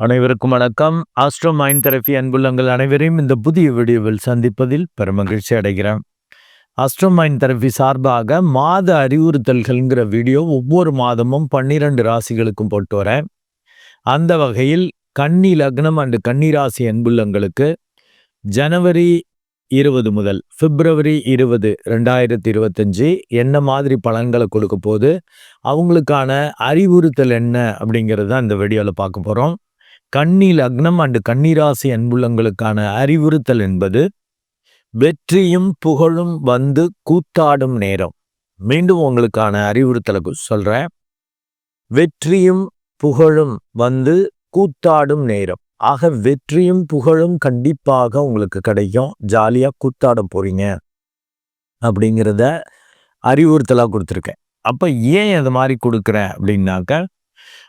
அனைவருக்கும் வணக்கம். Astro mind therapy அன்புள்ளங்கள் அனைவரையும் இந்த புதிய வீடியோவில் சந்திப்பதில் பெருமகிழ்ச்சி அடைகிறேன். ஆஸ்ட்ரோ மைண்ட் தெரபி சார்பாக மாத அறிவுறுத்தல்கள்ங்கிற வீடியோ ஒவ்வொரு மாதமும் பன்னிரண்டு ராசிகளுக்கும் போட்டு வரேன். அந்த வகையில் கன்னி லக்னம் அண்டு கன்னி ராசி அன்புள்ளங்களுக்கு ஜனவரி இருபது முதல் பிப்ரவரி இருபது ரெண்டாயிரத்தி இருபத்தஞ்சி என்ன மாதிரி பலன்களை கொடுக்க போது அவங்களுக்கான அறிவுறுத்தல் என்ன அப்படிங்கிறது தான் இந்த வீடியோவில் பார்க்க போகிறோம் கன்னி லக்னம் அண்டு கன்னிராசி அன்புள்ளங்களுக்கான அறிவுறுத்தல் என்பது வெற்றியும் புகழும் வந்து கூத்தாடும் நேரம். மீண்டும் உங்களுக்கான அறிவுறுத்தலை சொல்கிறேன் வெற்றியும் புகழும் வந்து கூத்தாடும் நேரம். ஆக வெற்றியும் புகழும் கண்டிப்பாக உங்களுக்கு கிடைக்கும். ஜாலியாக கூத்தாட போகிறீங்க அப்படிங்கிறத அறிவுறுத்தலாக கொடுத்துருக்கேன். அப்போ ஏன் அது மாதிரி கொடுக்குறேன் அப்படின்னாக்க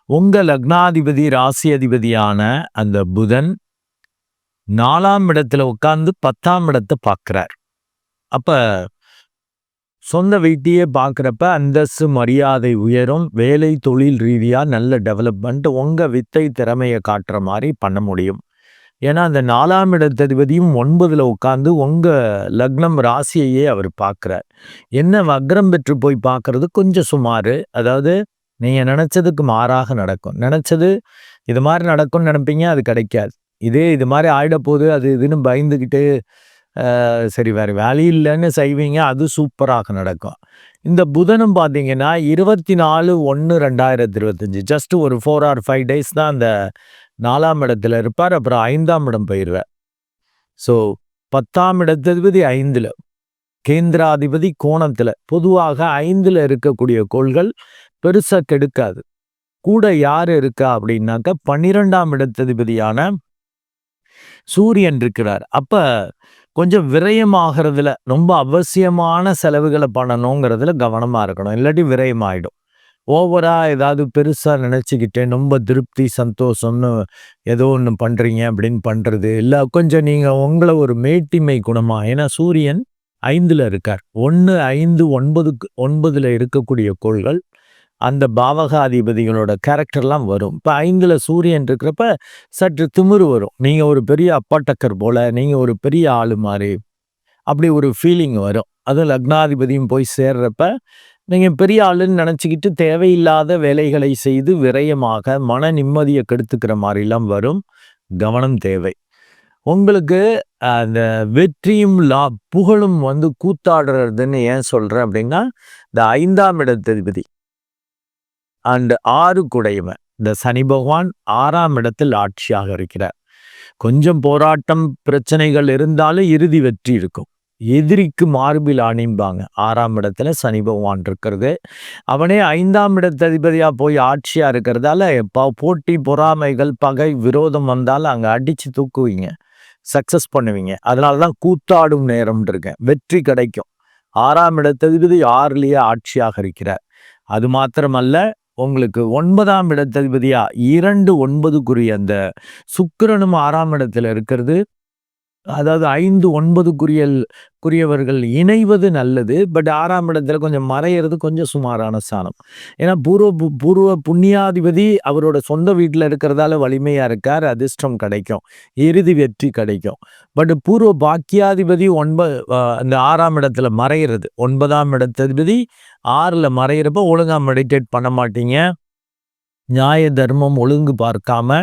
உங்கள் லக்னாதிபதி ராசி அதிபதியான அந்த புதன் நாலாம் இடத்துல உட்கார்ந்து பத்தாம் இடத்தை பார்க்குறார். அப்போ சொந்த வீட்டையே பார்க்குறப்ப அந்தஸ்து மரியாதை உயரும் வேலை தொழில் ரீதியாக நல்ல டெவலப்மெண்ட் உங்கள் வித்தை திறமையை காட்டுற மாதிரி பண்ண முடியும். ஏன்னா அந்த நாலாம் இடத்ததிபதியும் ஒன்பதில் உட்காந்து உங்கள் லக்னம் ராசியையே அவர் பார்க்குறார். என்ன வக்ரம் பெற்று போய் பார்க்குறது கொஞ்சம் சுமார். அதாவது நீங்கள் நினச்சதுக்கு மாறாக நடக்கும். நினச்சது இது மாதிரி நடக்கும்னு நினைப்பீங்க அது கிடைக்காது. இதே இது மாதிரி ஆயிட போகுது அது இதுன்னு பயந்துக்கிட்டு சரி வேறு வேலையும் இல்லைன்னு செய்வீங்க அது சூப்பராக நடக்கும். இந்த புதனும் பார்த்தீங்கன்னா இருபத்தி நாலு ஒன்று ரெண்டாயிரத்தி இருபத்தஞ்சி ஜஸ்ட் ஒரு ஃபோர் ஆர் ஃபைவ் டேஸ் தான் அந்த நாலாம் இடத்துல இருப்பார் அப்புறம் ஐந்தாம் இடம் போயிடுவார் ஸோ பத்தாம் இடத்ததிபதி ஐந்தில். கேந்திராதிபதி கோணத்தில் பொதுவாக ஐந்தில் இருக்கக்கூடிய கோள்கள் பெருசாக கெடுக்காது. கூட யார் இருக்கா அப்படின்னாக்க பன்னிரெண்டாம் இடத்ததிபதியான சூரியன் இருக்கிறார். அப்ப கொஞ்சம் விரயமாகிறதுல ரொம்ப அவசியமான செலவுகளை பண்ணணுங்கிறதுல கவனமா இருக்கணும். இல்லாட்டி விரயமாயிடும். ஓவரா ஏதாவது பெருசா நினைச்சுக்கிட்டேன் ரொம்ப திருப்தி சந்தோஷம்னு ஏதோ ஒன்று பண்றீங்க அப்படின்னு பண்றது இல்லை கொஞ்சம் நீங்க உங்களை ஒரு மேட்டிமை குணமா ஏன்னா சூரியன் ஐந்தில் இருக்கார். ஒன்று ஐந்து ஒன்பதுக்கு ஒன்பதில் இருக்கக்கூடிய கோள்கள் அந்த பாவகாதிபதிகளோட கேரக்டர்லாம் வரும். இப்போ ஐந்தில் சூரியன் இருக்கிறப்ப சற்று திமிரு வரும். நீங்கள் ஒரு பெரிய அப்பாட்டக்கர் போல் நீங்கள் ஒரு பெரிய ஆள் மாதிரி அப்படி ஒரு ஃபீலிங் வரும். அதுவும் லக்னாதிபதியும் போய் சேர்றப்ப நீங்கள் பெரிய ஆளுன்னு நினச்சிக்கிட்டு தேவையில்லாத வேலைகளை செய்து விரயமாக மன நிம்மதியை கெடுத்துக்கிற மாதிரிலாம் வரும். கவனம் தேவை. உங்களுக்கு அந்த வெற்றியும் லா புகழும் வந்து கூத்தாடுறதுன்னு ஏன் சொல்கிறேன் அப்படின்னா இந்த ஐந்தாம் இடத்ததிபதி அண்டு ஆறு குடையவன் இந்த சனி பகவான் ஆறாம் இடத்தில் ஆட்சியாக இருக்கிறார். கொஞ்சம் போராட்டம் பிரச்சனைகள் இருந்தாலும் இறுதி வெற்றி இருக்கும். எதிரிக்கு மார்பில் அணிம்பாங்க ஆறாம் இடத்துல சனி பகவான் இருக்கிறது. அவனே ஐந்தாம் இடத்ததிபதியாக போய் ஆட்சியாக இருக்கிறதால எப்போ போட்டி பொறாமைகள் பகை விரோதம் வந்தாலும் அங்கே அடித்து தூக்குவீங்க. சக்ஸஸ் பண்ணுவீங்க. அதனால தான் கூத்தாடும் நேரம் இருக்கேன் வெற்றி கிடைக்கும். ஆறாம் இடத்ததிபதி ஆறுலேயே ஆட்சியாக இருக்கிறார்? அது மாத்திரமல்ல உங்களுக்கு ஒன்பதாம் இடத்ததிபதியா இரண்டு ஒன்பதுக்குரிய அந்த சுக்கிரனும் ஆறாம் இடத்துல இருக்கிறது. அதாவது ஐந்து ஒன்பதுக்குரியல் குறியவர்கள் இணைவது நல்லது பட் ஆறாம் இடத்துல கொஞ்சம் மறையிறது கொஞ்சம் சுமாரான ஸ்தானம். ஏன்னா பூர்வ பூர்வ புண்ணியாதிபதி அவரோட சொந்த வீட்டில் இருக்கிறதால வலிமையாக இருக்கார் அதிர்ஷ்டம் கிடைக்கும் இறுதி வெற்றி கிடைக்கும். பட் பூர்வ பாக்கியாதிபதி ஒன்பது அந்த ஆறாம் இடத்துல மறையிறது. ஒன்பதாம் இடத்ததிபதி ஆறில் மறையிறப்ப ஒழுங்காக மெடிடேட் பண்ண மாட்டீங்க. நியாய தர்மம் ஒழுங்கு பார்க்காம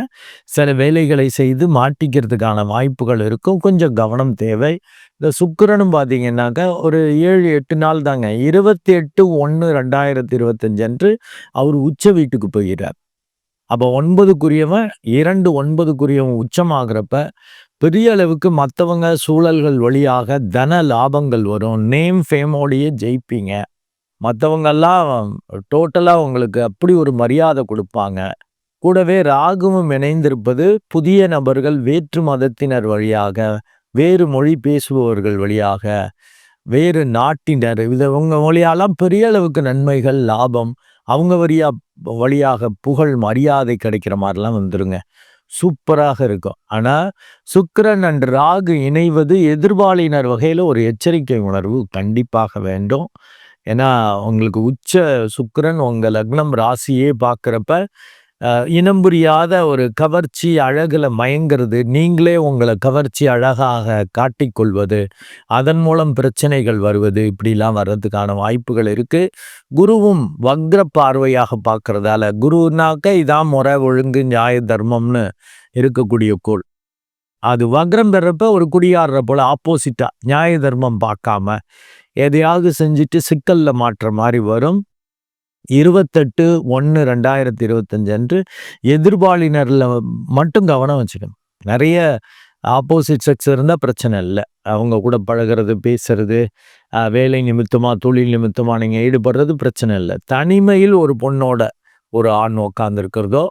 சில வேலைகளை செய்து மாட்டிக்கிறதுக்கான வாய்ப்புகள் இருக்கும். கொஞ்சம் கவனம் தேவை. இந்த சுக்கரனும் பார்த்தீங்கன்னாக்கா ஒரு ஏழு எட்டு நாள் தாங்க. இருபத்தி எட்டு ஒன்று ரெண்டாயிரத்தி இருபத்தஞ்சு அன்று அவர் உச்ச வீட்டுக்கு போகிறார் அப்போ ஒன்பதுக்குரியவன் இரண்டு ஒன்பதுக்குரியவன் உச்சமாகிறப்ப பெரிய அளவுக்கு மற்றவங்க சூழல்கள் வழியாக தன லாபங்கள் வரும். நேம் ஃபேமோடையே ஜெயிப்பீங்க. மற்றவங்கெல்லாம் டோட்டலாக உங்களுக்கு அப்படி ஒரு மரியாதை கொடுப்பாங்க. கூடவே ராகுவும் இணைந்திருப்பது புதிய நபர்கள் வேற்று மதத்தினர் வழியாக வேறு மொழி பேசுபவர்கள் வழியாக வேறு நாட்டினர். இது உங்கள் மொழியாலாம் பெரிய அளவுக்கு நன்மைகள் லாபம். அவங்க வழியா வழியாக புகழ் மரியாதை கிடைக்கிற மாதிரிலாம் வந்துருங்க. சூப்பராக இருக்கும். ஆனால் சுக்கரன் அன்று ராகு இணைவது எதிர்பாலினர் வகையில் ஒரு எச்சரிக்கை உணர்வு கண்டிப்பாக வேண்டும். ஏன்னா உங்களுக்கு உச்ச சுக்கரன் உங்கள் லக்னம் ராசியே பார்க்குறப்ப இனம் புரியாத ஒரு கவர்ச்சி அழகில் மயங்கிறது நீங்களே உங்களை கவர்ச்சி அழகாக காட்டிக்கொள்வது அதன் மூலம் பிரச்சனைகள் வருவது இப்படிலாம் வர்றதுக்கான வாய்ப்புகள் இருக்குது குருவும் வக்ர பார்வையாக பார்க்குறதால குருனாக்க இதான் முறை ஒழுங்கு நியாய தர்மம்னு இருக்கக்கூடிய கோள். அது வக்ரம் பெறப்ப ஒரு குடியாடுற போல் ஆப்போசிட்டாக நியாய தர்மம் பார்க்காம எதையாவது செஞ்சுட்டு சிக்கலில் மாற்ற மாதிரி வரும். இருபத்தெட்டு ஒன்று ரெண்டாயிரத்தி இருபத்தஞ்சு அன்று எதிர்பாலினரில் மட்டும் கவனம் வச்சுக்கணும். நிறைய ஆப்போசிட் செக்ஸ் இருந்தால் பிரச்சனை இல்லை. அவங்க கூட பழகிறது பேசுறது வேலை நிமித்தமாக தொழில் நிமித்தமாக நீங்கள் ஈடுபடுறது பிரச்சனை இல்லை. தனிமையில் ஒரு பொண்ணோட ஒரு ஆண் உட்காந்துருக்கிறதோ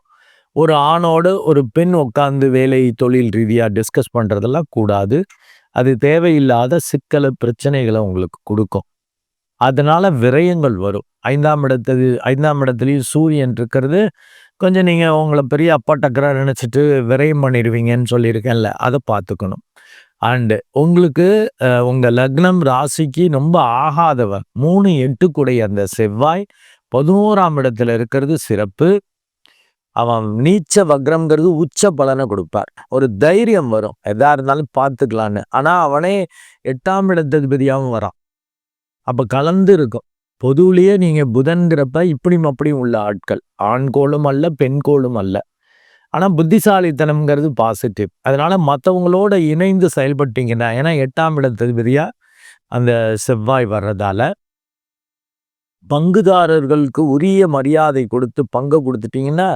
ஒரு ஆணோடு ஒரு பெண் உட்காந்து வேலை தொழில் ரீதியாக டிஸ்கஸ் பண்ணுறதெல்லாம் கூடாது. அது தேவையில்லாத சிக்கலை பிரச்சனைகளை உங்களுக்கு கொடுக்கும். அதனால விரயங்கள் வரும். ஐந்தாம் இடத்து ஐந்தாம் இடத்துலையும் சூரியன் இருக்கிறது. கொஞ்சம் நீங்கள் உங்களை பெரிய அப்பா டக்கரா நினச்சிட்டு விரயம் பண்ணிடுவீங்கன்னு சொல்லியிருக்கேன்ல அதை பார்த்துக்கணும். அண்டு உங்களுக்கு உங்கள் லக்னம் ராசிக்கு ரொம்ப ஆகாதவன் மூணு எட்டு கூடைய அந்த செவ்வாய் பதினோராம் இடத்துல இருக்கிறது சிறப்பு. அவன் நீச்ச வக்ரம்ங்கிறது உச்ச பலனை கொடுப்பார். ஒரு தைரியம் வரும். எதா இருந்தாலும் பார்த்துக்கலான்னு. ஆனால் அவனே எட்டாம் இடத்ததிபதியாகவும் வரான். அப்போ கலந்து இருக்கும். பொதுவிலேயே நீங்கள் புதன்கிறப்ப இப்படியும் அப்படியும் உள்ள ஆட்கள். ஆண் கோளும் அல்ல பெண் கோளும் அல்ல. ஆனால் புத்திசாலித்தனம்ங்கிறது பாசிட்டிவ் அதனால் மற்றவங்களோட இணைந்து செயல்பட்டீங்கன்னா ஏன்னா எட்டாம் இடத்ததிபதியாக அந்த செவ்வாய் வர்றதால பங்குதாரர்களுக்கு உரிய மரியாதை கொடுத்து பங்கு கொடுத்துட்டீங்கன்னா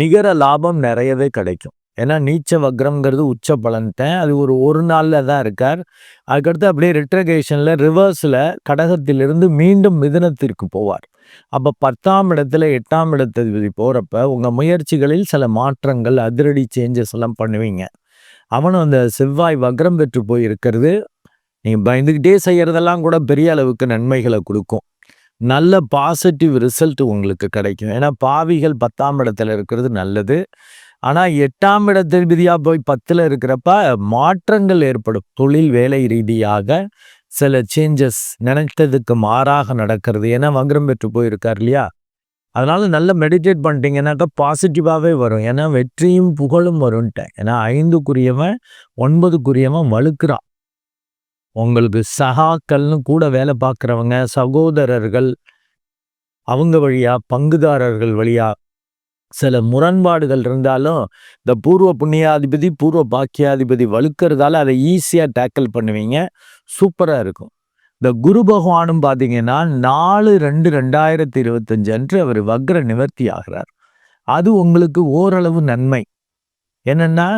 நிகர லாபம் நிறையவே கிடைக்கும். ஏன்னா நீச்ச வக்ரம்ங்கிறது உச்ச பலன்ட்டேன் அது ஒரு ஒரு நாளில் தான் இருக்கார். அதுக்கடுத்து அப்படியே ரிட்ரகேஷனில் ரிவர்ஸில் கடகத்திலிருந்து மீண்டும் மிதனத்திற்கு போவார். அப்போ பத்தாம் இடத்துல எட்டாம் இடத்தை போகிறப்ப உங்கள் முயற்சிகளில் சில மாற்றங்கள் அதிரடி சேஞ்சஸ் எல்லாம் பண்ணுவீங்க. அவனும் அந்த செவ்வாய் வக்ரம் பெற்று போய் இருக்கிறது நீங்கள் பயந்துக்கிட்டே செய்கிறதெல்லாம் கூட பெரிய அளவுக்கு நன்மைகளை கொடுக்கும். நல்ல பாசிட்டிவ் ரிசல்ட் உங்களுக்கு கிடைக்கும். ஏன்னா பாவிகள் பத்தாம் இடத்துல இருக்கிறது நல்லது. ஆனால் எட்டாம் இடத்திற்பிதியாக போய் பத்தில் இருக்கிறப்ப மாற்றங்கள் ஏற்படும். தொழில் வேலை ரீதியாக சில சேஞ்சஸ் நினைத்ததுக்கு மாறாக நடக்கிறது. ஏன்னா வங்கரம் பெற்று போயிருக்கார் இல்லையா? அதனால நல்ல மெடிடேட் பண்ணிட்டீங்கன்னாக்கா பாசிட்டிவாகவே வரும். ஏன்னா வெற்றியும் புகழும் வரும்ட்டேன் ஏன்னா ஐந்துக்குரியவன் ஒன்பதுக்குரியவன் வலுக்கிறான். உங்களுக்கு சகாக்கள்னு கூட வேலை பார்க்குறவங்க சகோதரர்கள் அவங்க வழியாக பங்குதாரர்கள் வழியாக சில முரண்பாடுகள் இருந்தாலும் இந்த பூர்வ புண்ணியாதிபதி பூர்வ பாக்கியாதிபதி வலுக்கிறதால அதை ஈஸியாக டேக்கிள் பண்ணுவீங்க. சூப்பராக இருக்கும். இந்த குரு பகவானும் பார்த்தீங்கன்னா நாலு ரெண்டு ரெண்டாயிரத்தி இருபத்தஞ்சு அன்று அவர் வக்ர நிவர்த்தி ஆகிறார். அது உங்களுக்கு ஓரளவு நன்மை. என்னென்னா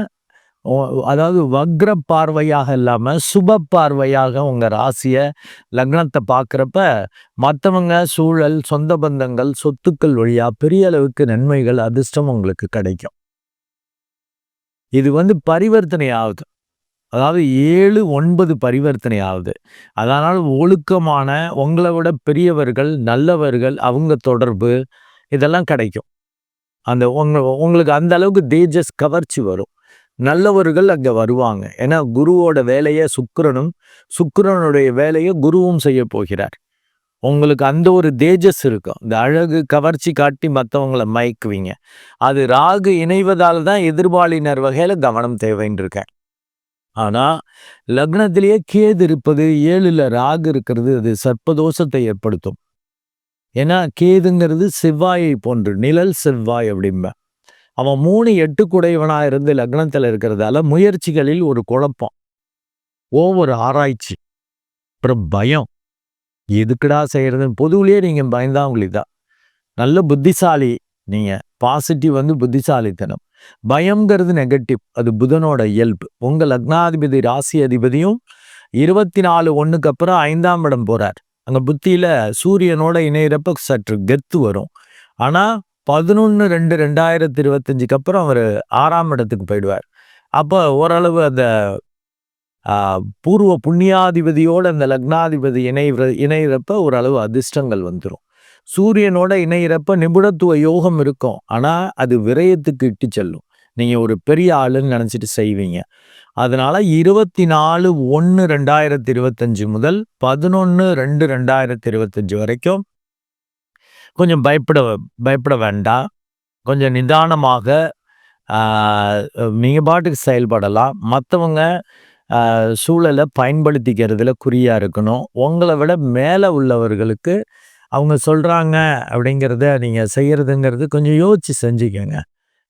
அதாவது வக்ர பார்வையாக இல்லாமல் சுப பார்வையாக உங்கள் ராசியை லக்னத்தை பார்க்குறப்ப மற்றவங்க சூழல் சொந்த பந்தங்கள் சொத்துக்கள் வழியாக பெரிய அளவுக்கு நன்மைகள் அதிர்ஷ்டம் உங்களுக்கு கிடைக்கும். இது வந்து பரிவர்த்தனை ஆகுது. அதாவது ஏழு ஒன்பது பரிவர்த்தனை ஆகுது. அதனால் ஒழுக்கமான உங்களை விட பெரியவர்கள் நல்லவர்கள் அவங்க தொடர்பு இதெல்லாம் கிடைக்கும். அந்த உங்க உங்களுக்கு அந்த அளவுக்கு தேஜஸ் கவர்ச்சி வரும். நல்லவர்கள் அங்கே வருவாங்க. ஏன்னா குருவோட வேலையை சுக்கரனும் சுக்கரனுடைய வேலையை குருவும் செய்ய போகிறார். உங்களுக்கு அந்த ஒரு தேஜஸ் இருக்கும். இந்த அழகு கவர்ச்சி காட்டி மற்றவங்களை மயக்குவீங்க. அது ராகு இணைவதால் தான் எதிர்பாலினர் வகையில் கவனம் தேவைன்னு இருக்கேன். ஆனால் லக்னத்திலேயே கேது இருப்பது ஏழில் ராகு இருக்கிறது அது சர்ப்பதோஷத்தை ஏற்படுத்தும். ஏன்னா கேதுங்கிறது செவ்வாயை போன்று நிழல் செவ்வாய் அப்படிம்ப அவன் மூணு எட்டு எட்டுக்குடையவனாக இருந்து லக்னத்தில் இருக்கிறதால முயற்சிகளில் ஒரு குழப்பம். ஒவ்வொரு ஆராய்ச்சி. அப்புறம் பயம். எதுக்குடா செய்கிறதுன்னு பொதுவிலேயே நீங்கள் பயந்தாங்களுக்கு தான் நல்ல புத்திசாலி நீங்கள் பாசிட்டிவ் வந்து புத்திசாலித்தனம். பயங்கிறது நெகட்டிவ் அது புதனோட இயல்பு. உங்கள் லக்னாதிபதி ராசி அதிபதியும் இருபத்தி நாலு ஒன்றுக்கு அப்புறம் ஐந்தாம் இடம் போகிறார் அங்கே புத்தியில் சூரியனோட இணையிறப்ப சற்று கெத்து வரும். ஆனால் பதினொன்று ரெண்டு ரெண்டாயிரத்தி இருபத்தஞ்சுக்கு அப்புறம் அவர் ஆறாம் இடத்துக்கு போயிடுவார். அப்போ ஓரளவு அந்த பூர்வ புண்ணியாதிபதியோட அந்த லக்னாதிபதி இணை இணையிறப்ப ஓரளவு அதிர்ஷ்டங்கள் வந்துடும் சூரியனோட இணையிறப்ப நிபுணத்துவ யோகம் இருக்கும். ஆனால் அது விரயத்துக்கு இட்டு செல்லும். நீங்கள் ஒரு பெரிய ஆளுன்னு நினச்சிட்டு செய்வீங்க. அதனால் இருபத்தி நாலு ஒன்று ரெண்டாயிரத்தி இருபத்தஞ்சு முதல் பதினொன்று ரெண்டு ரெண்டாயிரத்தி இருபத்தஞ்சு வரைக்கும் கொஞ்சம் பயப்பட பயப்பட வேண்டாம் கொஞ்சம் நிதானமாக நீங்கள் பாட்டுக்கு செயல்படலாம். மற்றவங்க சூழலை பயன்படுத்திக்கிறதுல குறியாக இருக்கணும். உங்களை விட மேலே உள்ளவர்களுக்கு அவங்க சொல்கிறாங்க அப்படிங்கிறத நீங்கள் செய்கிறதுங்கிறது கொஞ்சம் யோசித்து செஞ்சுக்கோங்க.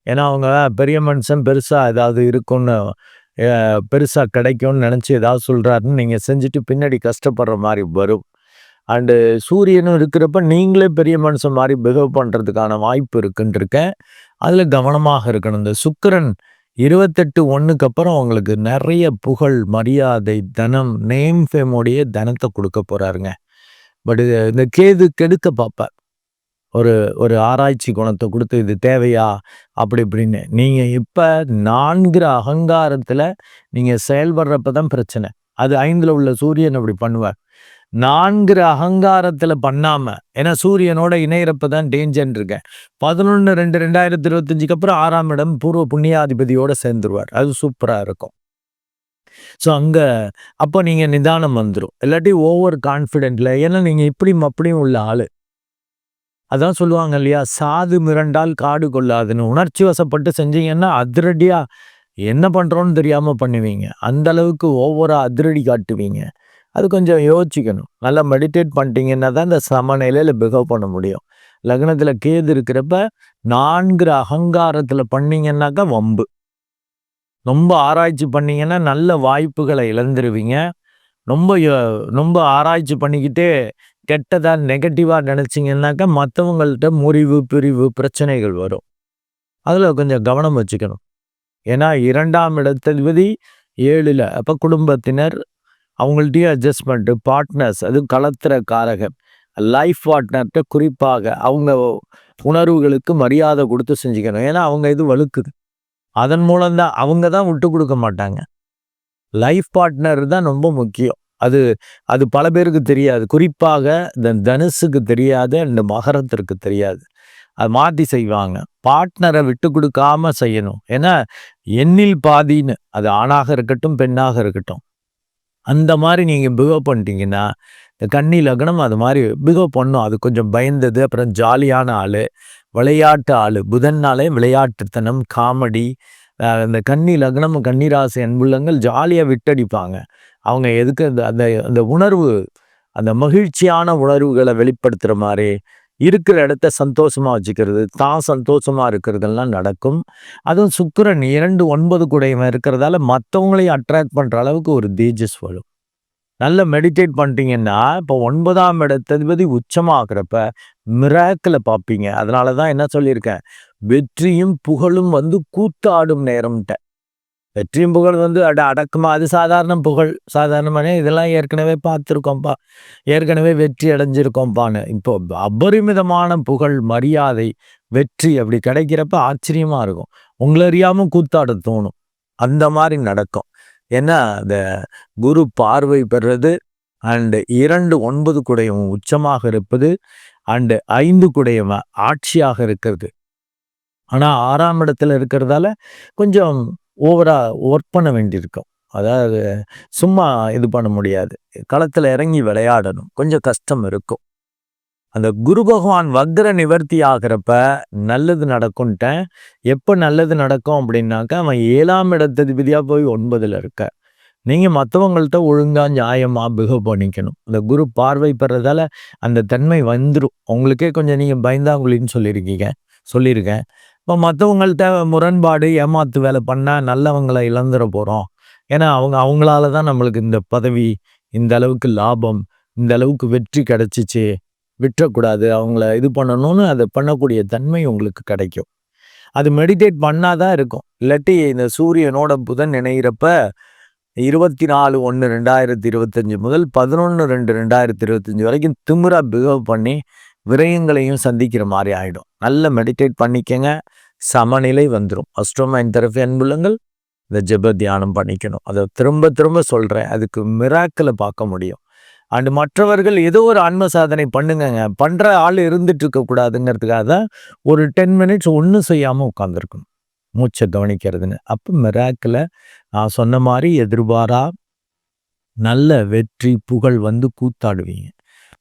ஏன்னா அவங்க பெரிய மனுஷன் பெருசாக ஏதாவது இருக்குன்னு பெருசாக கிடைக்கும்னு நினச்சி ஏதாவது சொல்கிறாருன்னு நீங்கள் செஞ்சுட்டு பின்னாடி கஷ்டப்படுற மாதிரி வரும். அண்டு சூரியனும் இருக்கிறப்ப நீங்களே பெரிய மனுஷன் மாதிரி பிஹேவ் பண்ணுறதுக்கான வாய்ப்பு இருக்குன்னு இருக்கேன் அதில் கவனமாக இருக்கணும். இந்த சுக்கரன் இருபத்தெட்டு ஒன்றுக்கு அப்புறம் உங்களுக்கு நிறைய புகழ் மரியாதை தனம் நேம் ஃபேமோடைய தனத்தை கொடுக்க போகிறாருங்க பட் இந்த கேது கெடுக்க பார்ப்பார். ஒரு ஒரு ஆராய்ச்சி குணத்தை கொடுத்து இது தேவையா? அப்படி இப்படின்னு. நீங்கள் இப்போ நான்கிற அகங்காரத்தில் நீங்கள் செயல்படுறப்ப தான் பிரச்சனை. அது ஐந்தில் உள்ள சூரியன் அப்படி பண்ணுவார். நான்கிற அகங்காரத்தில் பண்ணாமல் ஏன்னா சூரியனோட இணையிறப்ப தான் டேஞ்சர்னு இருக்கேன் பதினொன்று ரெண்டு ரெண்டாயிரத்தி இருபத்தஞ்சுக்கு அப்புறம் ஆறாம் இடம் பூர்வ புண்ணியாதிபதியோடு சேர்ந்துருவார். அது சூப்பராக இருக்கும். ஸோ அங்கே அப்போ நீங்கள் நிதானம் வந்துடும் இல்லாட்டி ஓவர் கான்ஃபிடென்ட்டில் ஏன்னா நீங்கள் இப்படியும் அப்படியும் உள்ள ஆள். அதான் சொல்லுவாங்க இல்லையா? சாது மிரண்டால் காடு கொள்ளாதுன்னு. உணர்ச்சி வசப்பட்டு செஞ்சீங்கன்னா அதிரடியாக என்ன பண்ணுறோன்னு தெரியாமல் பண்ணுவீங்க. அந்த அளவுக்கு ஓவராக அதிரடி காட்டுவீங்க. அது கொஞ்சம் யோசிக்கணும் நல்லா மெடிடேட் பண்ணிட்டீங்கன்னா தான் இந்த சமநிலையில் பிஹேவ் பண்ண முடியும். லக்னத்தில் கேது இருக்கிறப்ப நான்கு அகங்காரத்தில் பண்ணிங்கன்னாக்கா வம்பு. ரொம்ப ஆராய்ச்சி பண்ணிங்கன்னா நல்ல வாய்ப்புகளை இழந்துருவீங்க. ரொம்ப ரொம்ப ஆராய்ச்சி பண்ணிக்கிட்டே கெட்டதாக நெகட்டிவாக நினச்சிங்கன்னாக்கா மற்றவங்கள்ட்ட முறிவு பிரிவு பிரச்சனைகள் வரும். அதில் கொஞ்சம் கவனம் வச்சுக்கணும். ஏன்னா இரண்டாம் இடத்ததிபதி ஏழில் அப்போ குடும்பத்தினர் அவங்கள்ட்டயே அட்ஜஸ்ட்மெண்ட்டு பார்ட்னர்ஸ் அது கலத்துற காரகம் லைஃப் பார்ட்னர்கிட்ட குறிப்பாக அவங்க உணர்வுகளுக்கு மரியாதை கொடுத்து செஞ்சுக்கணும். ஏன்னா அவங்க இது வலுக்குது. அதன் மூலம்தான் அவங்க தான் விட்டு கொடுக்க மாட்டாங்க. லைஃப் பார்ட்னர் தான் ரொம்ப முக்கியம். அது அது பல பேருக்கு தெரியாது. குறிப்பாக இந்த தனுசுக்கு தெரியாது இந்த மகரத்திற்கு தெரியாது. அது மாற்றி செய்வாங்க. பார்ட்னரை விட்டு கொடுக்காம செய்யணும். ஏன்னா எண்ணில் பாதின்னு அது ஆணாக இருக்கட்டும் பெண்ணாக இருக்கட்டும். அந்த மாதிரி நீங்கள் பிகவ் பண்ணிட்டீங்கன்னா இந்த கன்னி லக்னம் அது மாதிரி பிகவ் பண்ணும். அது கொஞ்சம் பயந்தது. அப்புறம் ஜாலியான ஆள் விளையாட்டு ஆள். புதன்னாலே விளையாட்டுத்தனம் காமெடி அந்த கன்னி லக்னம் கன்னிராசி அன்புள்ளங்கள் ஜாலியாக விட்டடிப்பாங்க. அவங்க எதுக்கு அந்த அந்த உணர்வு அந்த மகிழ்ச்சியான உணர்வுகளை வெளிப்படுத்துகிற மாதிரி இருக்கிற இடத்த சந்தோஷமாக வச்சுக்கிறது தான் சந்தோஷமாக இருக்கிறதெல்லாம் நடக்கும். அதுவும் சுக்கரன் இரண்டு ஒன்பது கூடையவன் இருக்கிறதால மற்றவங்களையும் அட்ராக்ட் பண்ணுற அளவுக்கு ஒரு தேஜஸ் வரும். நல்ல மெடிடேட் பண்ணிட்டீங்கன்னா இப்போ ஒன்பதாம் இடத்ததிபதி உச்சமாகிறப்ப மிராக்கில் பார்ப்பீங்க அதனால தான் என்ன சொல்லியிருக்கேன் வெற்றியும் புகழும் வந்து கூத்தாடும் நேரம்ட்ட. வெற்றியும் புகழ் வந்து அட அடக்கமா? அது சாதாரண புகழ் சாதாரணமான இதெல்லாம் ஏற்கனவே பார்த்துருக்கோம்ப்பா ஏற்கனவே வெற்றி அடைஞ்சிருக்கோம்ப்பான்னு இப்போ அபரிமிதமான புகழ் மரியாதை வெற்றி அப்படி கிடைக்கிறப்ப ஆச்சரியமா இருக்கும். உங்களை அறியாமல் கூத்தாட தோணும். அந்த மாதிரி நடக்கும். ஏன்னா அந்த குரு பார்வை பெறுறது அண்டு இரண்டு ஒன்பது குடையவன் உச்சமாக இருப்பது அண்டு ஐந்து குடையவன் ஆட்சியாக இருக்கிறது. ஆனால் ஆறாம் இடத்துல இருக்கிறதால கொஞ்சம் ஓவராக ஒர்க் பண்ண வேண்டியிருக்கும். அதாவது சும்மா இது பண்ண முடியாது. களத்தில் இறங்கி விளையாடணும். கொஞ்சம் கஷ்டம் இருக்கும். அந்த குரு பகவான் வக்ர நிவர்த்தி ஆகிறப்ப நல்லது நடக்கும்ட்டேன். எப்போ நல்லது நடக்கும் அப்படின்னாக்கா அவன் ஏழாம் இடத்ததிபதியாக போய் ஒன்பதில் இருக்க. நீங்கள் மற்றவங்கள்ட்ட ஒழுங்காக நியாயமாக பிஹேவ் பண்ணிக்கணும். இந்த குரு பார்வை பெறதால அந்த தன்மை வந்துடும் உங்களுக்கே கொஞ்சம் நீங்கள் பயந்தாங்குழின்னு சொல்லியிருக்கீங்க. சொல்லியிருக்கேன். இப்போ மற்றவங்கள்ட்ட முரண்பாடு ஏமாத்து வேலை பண்ணால் நல்லவங்களை இழந்துட போகிறோம் ஏன்னா அவங்க அவங்களால தான் நம்மளுக்கு இந்த பதவி இந்த அளவுக்கு லாபம் இந்த அளவுக்கு வெற்றி கிடச்சிச்சு. விட்டுறக்கூடாது அவங்கள இது பண்ணணும்னு அதை பண்ணக்கூடிய தன்மை உங்களுக்கு கிடைக்கும். அது மெடிடேட் பண்ணாதான் இருக்கும். இல்லாட்டி இந்த சூரியனோட புதன் நினைகிறப்ப இருபத்தி நாலு ஒன்று ரெண்டாயிரத்தி இருபத்தஞ்சி முதல் பதினொன்று ரெண்டு ரெண்டாயிரத்தி இருபத்தஞ்சி வரைக்கும் திமுறா பிஹேவ் பண்ணி விரயங்களையும் சந்திக்கிற மாதிரி ஆகிடும் நல்ல மெடிடேட் பண்ணிக்கங்க. சமநிலை வந்துடும் அஸ்ட்ரோமைன் தெரப்பி அன்புள்ளங்கள் இந்த ஜெப தியானம் பண்ணிக்கணும். அதை திரும்ப திரும்ப சொல்கிறேன் அதுக்கு மிராக்கில் பார்க்க முடியும். அண்டு மற்றவர்கள் ஏதோ ஒரு ஆன்ம சாதனை பண்ணுங்கங்க. பண்ணுற ஆள் இருந்துட்டு இருக்கக்கூடாதுங்கிறதுக்காக தான் ஒரு டென் மினிட்ஸ் ஒன்றும் செய்யாமல் உட்காந்துருக்கணும் மூச்சை கவனிக்கிறதுன்னு அப்போ மிராக்கில் நான் சொன்ன மாதிரி எதிர்பாரா நல்ல வெற்றி புகழ் வந்து கூத்தாடுவீங்க.